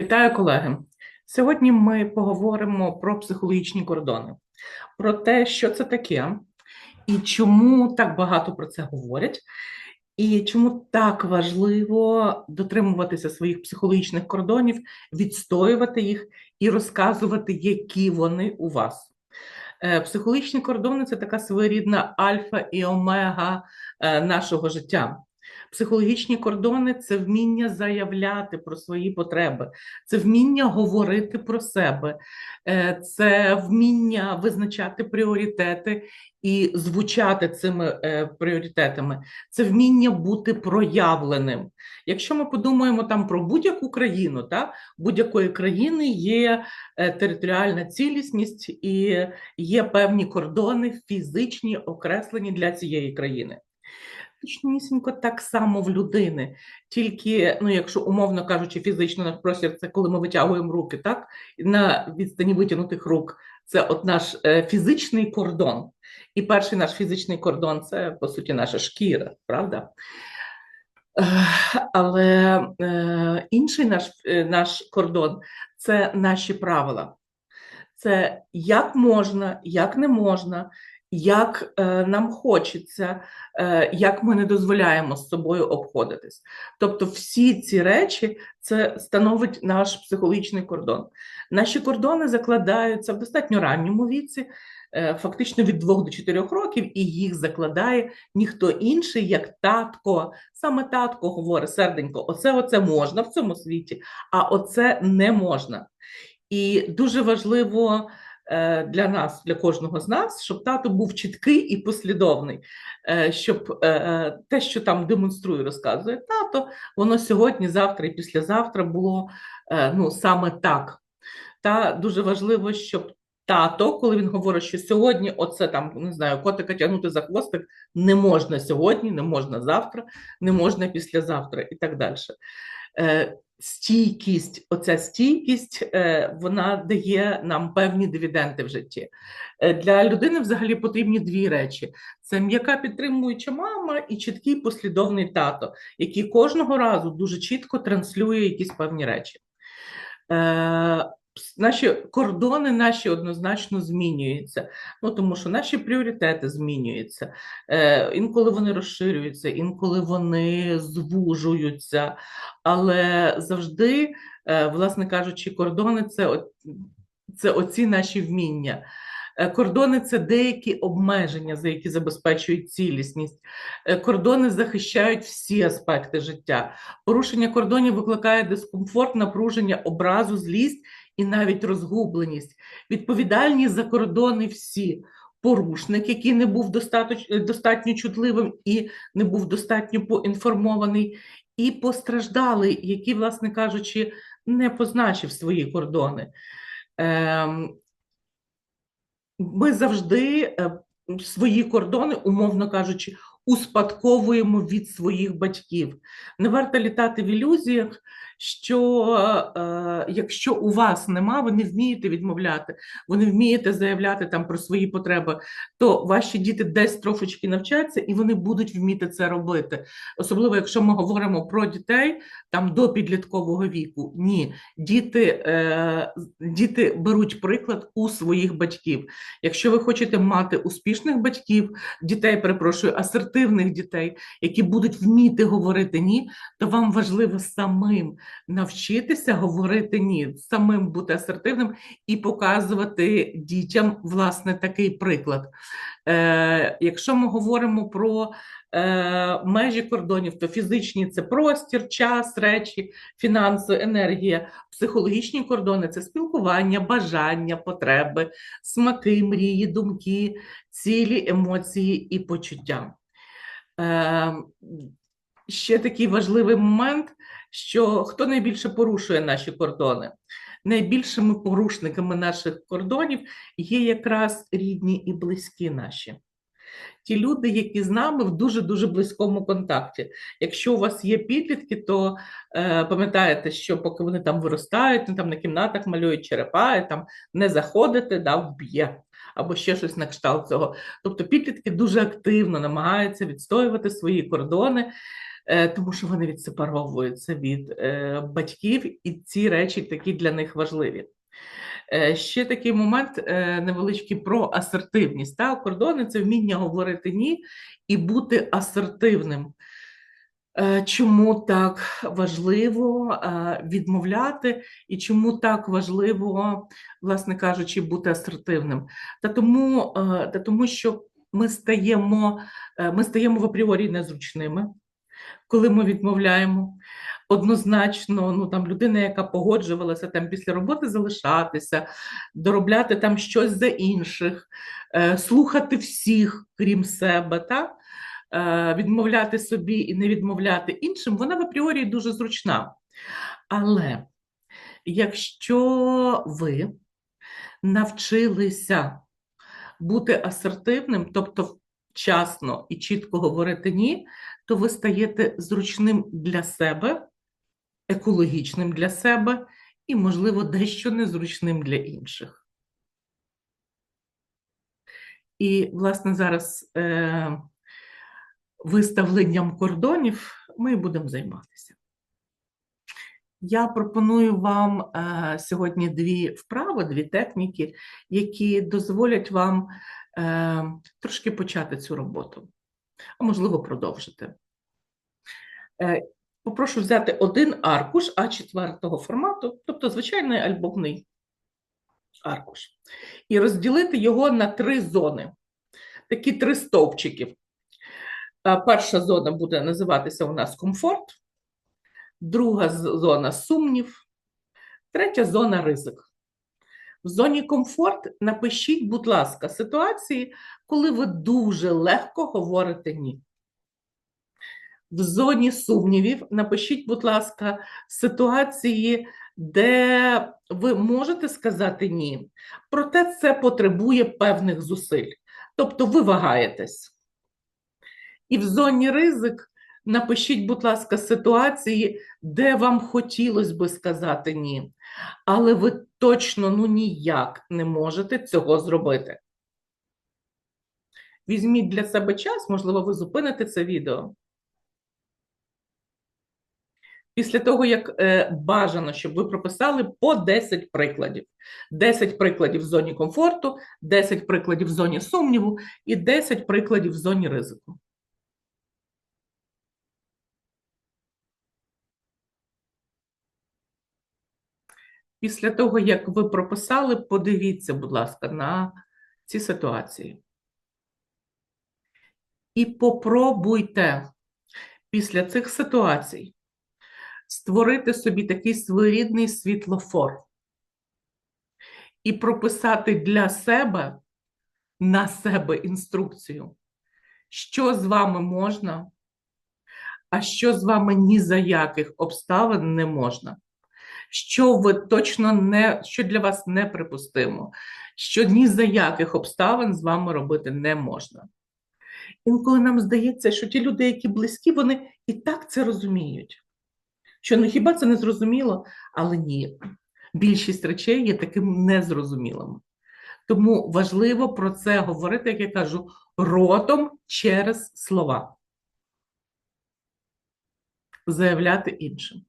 Вітаю, колеги. Сьогодні ми поговоримо про психологічні кордони, про те, що це таке, і чому так багато про це говорять, і чому так важливо дотримуватися своїх психологічних кордонів, відстоювати їх і розказувати, які вони у вас. Е, Психологічні кордони це така своєрідна альфа і омега е, нашого життя. Психологічні кордони це вміння заявляти про свої потреби, це вміння говорити про себе, е, це вміння визначати пріоритети і звучати цими е, пріоритетами, це вміння бути проявленим. Якщо ми подумаємо там про будь-яку країну, та будь-якої країни є е, територіальна цілісність і є певні кордони фізичні окреслені для цієї країни. Точнісінько так само в людини. Тільки, ну, якщо умовно кажучи, фізично наш простір, це коли ми витягуємо руки, так? На відстані витягнутих рук це от наш е, фізичний кордон. І перший наш фізичний кордон це, по суті, наша шкіра, правда? Але е, інший наш, е, наш кордон це наші правила. Це як можна, як не можна, як е, нам хочеться, е, як ми не дозволяємо з собою обходитись. Тобто, всі ці речі це становить наш психологічний кордон. Наші кордони закладаються в достатньо ранньому віці, е, фактично від 2 до 4 років, і їх закладає ніхто інший, як татко. Саме татко говорить серденько, оце оце можна в цьому світі, а оце не можна. І дуже важливо для нас, для кожного з нас, щоб тато був чіткий і послідовний, е, щоб е, те, що там демонструє, розказує тато, воно сьогодні, завтра і післязавтра було ну, саме так. Та дуже важливо, щоб тато, коли він говорить, що сьогодні, оце там не знаю, котика тягнути за хвостик, не можна сьогодні, не можна завтра, не можна післязавтра і так далі стійкість, оця стійкість, е, вона дає нам певні дивіденди в житті. Е, для людини взагалі потрібні дві речі: це м'яка підтримуюча мама і чіткий послідовний тато, який кожного разу дуже чітко транслює якісь певні речі. Наші кордони наші однозначно змінюються, ну тому що наші пріоритети змінюються. Е, Інколи вони розширюються, інколи вони звужуються, але завжди, е, власне кажучи, кордони це, це оці наші вміння. Е, кордони це деякі обмеження, за які забезпечують цілісність. Е, кордони захищають всі аспекти життя. Порушення кордонів викликає дискомфорт, напруження, образу, злість і навіть розгубленість. Відповідальні за кордони всі. Порушник, який не був достатньо, достатньо чутливим і не був достатньо поінформований, і постраждалий, який, власне кажучи, не позначив свої кордони. Ем, ми завжди е, свої кордони, умовно кажучи, успадковуємо від своїх батьків. Не варто літати в ілюзіях, що е, якщо у вас нема, ви не вмієте відмовляти, ви не вмієте заявляти там про свої потреби, то ваші діти десь трошечки навчаться і вони будуть вміти це робити. Особливо, якщо ми говоримо про дітей там до підліткового віку. Ні, діти, е, діти беруть приклад у своїх батьків. Якщо ви хочете мати успішних батьків, дітей, перепрошую, асертивних дітей, які будуть вміти говорити ні, то вам важливо самим навчитися говорити ні, самим бути асертивним і показувати дітям власне такий приклад. Е, Якщо ми говоримо про е, межі кордонів, то фізичні це простір, час, речі, фінанси, енергія, психологічні кордони це спілкування, бажання, потреби, смаки, мрії, думки, цілі, емоції і почуття. Е, Ще такий важливий момент що хто найбільше порушує наші кордони? Найбільшими порушниками наших кордонів є якраз рідні і близькі наші. Ті люди, які з нами в дуже-дуже близькому контакті. Якщо у вас є підлітки, то е, пам'ятаєте, що поки вони там виростають, там на кімнатах малюють черепа, і там не заходите, да, вб'є. Або ще щось на кшталт цього. Тобто підлітки дуже активно намагаються відстоювати свої кордони тому що вони відсепаровуються від е, батьків, і ці речі такі для них важливі. Е, Ще такий момент е, невеличкий про асертивність. Та? Кордони це вміння говорити ні і бути асертивним. Е, Чому так важливо е, відмовляти, і чому так важливо, власне кажучи, бути асертивним? Та тому, е, та тому що ми стаємо, е, ми стаємо в апріорі незручними, коли ми відмовляємо. Однозначно, ну там людина, яка погоджувалася там після роботи залишатися, доробляти там щось за інших, е, слухати всіх, крім себе, та? е, відмовляти собі і не відмовляти іншим, вона в апріорі дуже зручна. Але якщо ви навчилися бути асертивним, тобто вчасно і чітко говорити ні, то ви стаєте зручним для себе, екологічним для себе і, можливо, дещо незручним для інших. І, власне, зараз е, виставленням кордонів ми будемо займатися. Я пропоную вам е, сьогодні дві вправи, дві техніки, які дозволять вам трошки почати цю роботу, а можливо, продовжити. Е, попрошу взяти один аркуш А4 формату, тобто звичайний альбомний аркуш, і розділити його на три зони, такі три стовпчики. Е, Перша зона буде називатися у нас комфорт, друга зона сумнів, третя зона ризик. В зоні комфорт напишіть, будь ласка, ситуації, коли ви дуже легко говорите ні. В зоні сумнівів напишіть, будь ласка, ситуації, де ви можете сказати ні, проте це потребує певних зусиль. Тобто ви вагаєтесь. І в зоні ризик напишіть, будь ласка, ситуації, де вам хотілося би сказати ні, але ви точно ну ніяк не можете цього зробити. Візьміть для себе час, можливо, ви зупините це відео. Після того, як е, бажано, щоб ви прописали по 10 прикладів. 10 прикладів в зоні комфорту, 10 прикладів в зоні сумніву і 10 прикладів в зоні ризику. Після того, як ви прописали, подивіться, будь ласка, на ці ситуації. І попробуйте після цих ситуацій створити собі такий своєрідний світлофор і прописати для себе на себе інструкцію, що з вами можна, а що з вами ні за яких обставин не можна. Що ви точно не, що для вас неприпустимо, що ні за яких обставин з вами робити не можна. Інколи нам здається, що ті люди, які близькі, вони і так це розуміють. Що ну хіба це не зрозуміло? Але ні, більшість речей є такими незрозумілими. Тому важливо про це говорити, як я кажу, ротом через слова. Заявляти іншим.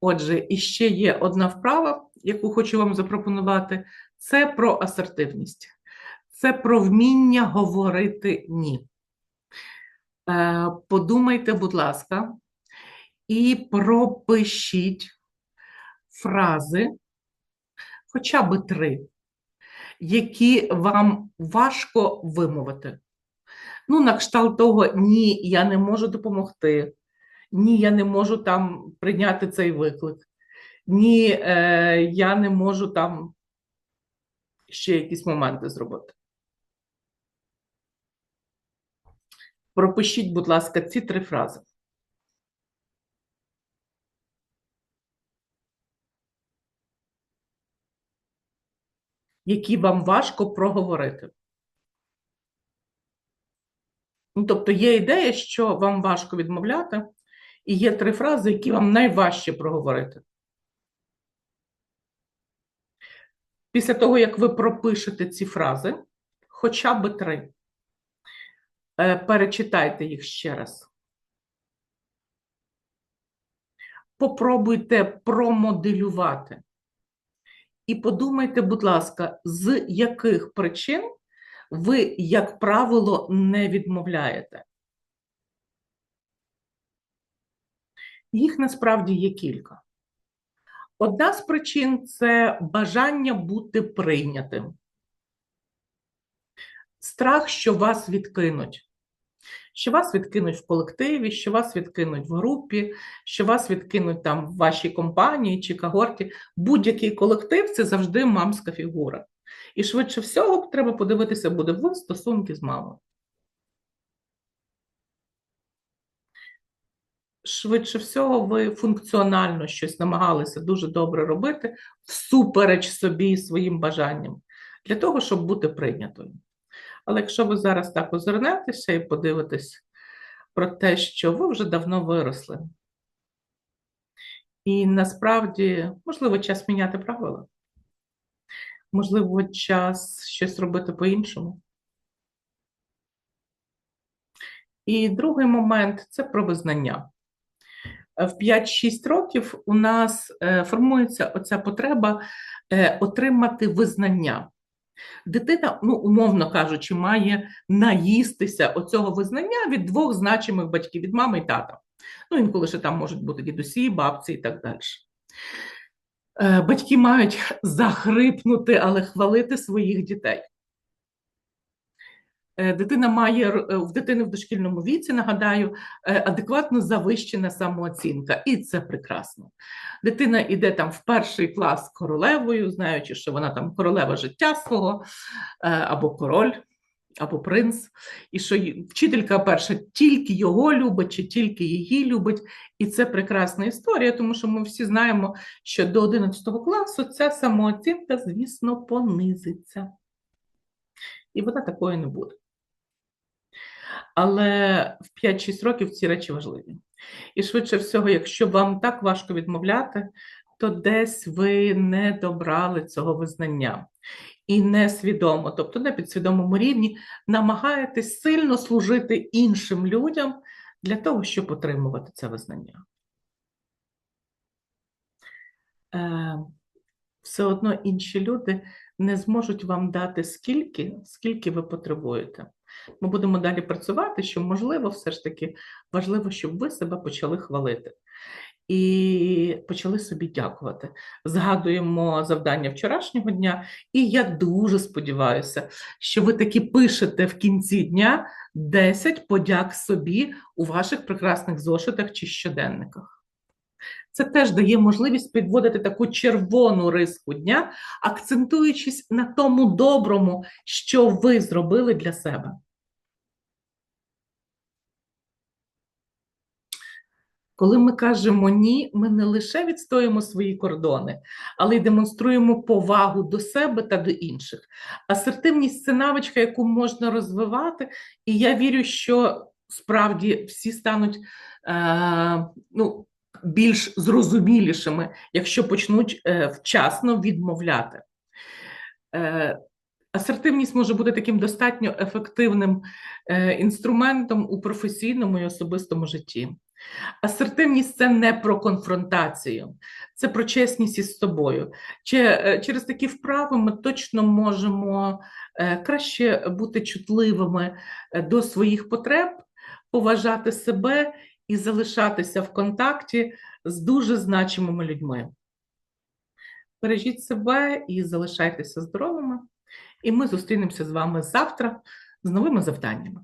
Отже, іще є одна вправа, яку хочу вам запропонувати. Це про асертивність. Це про вміння говорити ні. Е, Подумайте, будь ласка, і пропишіть фрази, хоча б три, які вам важко вимовити. Ну, на кшталт того, ні, я не можу допомогти. Ні, я не можу там прийняти цей виклик. Ні, е, я не можу там ще якісь моменти зробити. Пропишіть, будь ласка, ці три фрази. Які вам важко проговорити. Ну, тобто є ідея, що вам важко відмовляти, і є три фрази, які вам найважче проговорити. Після того, як ви пропишете ці фрази, хоча б три, Е, Перечитайте їх ще раз. Попробуйте промоделювати. І подумайте, будь ласка, з яких причин ви, як правило, не відмовляєте. Їх насправді є кілька. Одна з причин це бажання бути прийнятим. Страх, що вас відкинуть. Що вас відкинуть в колективі, що вас відкинуть в групі, що вас відкинуть там в вашій компанії чи когорті. Будь-який колектив це завжди мамська фігура. І швидше всього треба подивитися буде в стосунки з мамою. Швидше всього, ви функціонально щось намагалися дуже добре робити, всупереч собі і своїм бажанням, для того, щоб бути прийнятою. Але якщо ви зараз так озирнетеся і подивитесь про те, що ви вже давно виросли, і насправді, можливо, час міняти правила, можливо, час щось робити по-іншому. І другий момент це про визнання. В 5-6 років у нас е, формується оця потреба е, отримати визнання. Дитина, ну, умовно кажучи, має наїстися оцього визнання від двох значимих батьків, від мами і тата. Ну, інколи ще там можуть бути дідусі, бабці і так далі. Е, Батьки мають захрипнути, але хвалити своїх дітей. Е, Дитина має е, в дитини в дошкільному віці, нагадаю, е, адекватно завищена самооцінка, і це прекрасно. Дитина йде там в перший клас королевою, знаючи, що вона там королева життя свого, або король, або принц, і що вчителька перша тільки його любить, чи тільки її любить. І це прекрасна історія, тому що ми всі знаємо, що до 11 класу ця самооцінка, звісно, понизиться. І вона такою не буде. Але в 5-6 років ці речі важливі. І швидше всього, якщо вам так важко відмовляти, то десь ви не добрали цього визнання. І несвідомо, тобто на підсвідомому рівні, намагаєтесь сильно служити іншим людям для того, щоб отримувати це визнання. Е, все одно інші люди не зможуть вам дати скільки, скільки ви потребуєте. Ми будемо далі працювати, що, можливо, все ж таки важливо, щоб ви себе почали хвалити і почали собі дякувати. Згадуємо завдання вчорашнього дня, і я дуже сподіваюся, що ви таки пишете в кінці дня 10 подяк собі у ваших прекрасних зошитах чи щоденниках. Це теж дає можливість підводити таку червону риску дня, акцентуючись на тому доброму, що ви зробили для себе. Коли ми кажемо ні, ми не лише відстоїмо свої кордони, але й демонструємо повагу до себе та до інших. Асертивність це навичка, яку можна розвивати, і я вірю, що справді всі стануть е, ну, більш зрозумілішими, якщо почнуть е, вчасно відмовляти. Е, Асертивність може бути таким достатньо ефективним е, інструментом у професійному і особистому житті. Асертивність це не про конфронтацію, це про чесність із собою. Через такі вправи ми точно можемо краще бути чутливими до своїх потреб, поважати себе і залишатися в контакті з дуже значимими людьми. Бережіть себе і залишайтеся здоровими. І ми зустрінемося з вами завтра з новими завданнями.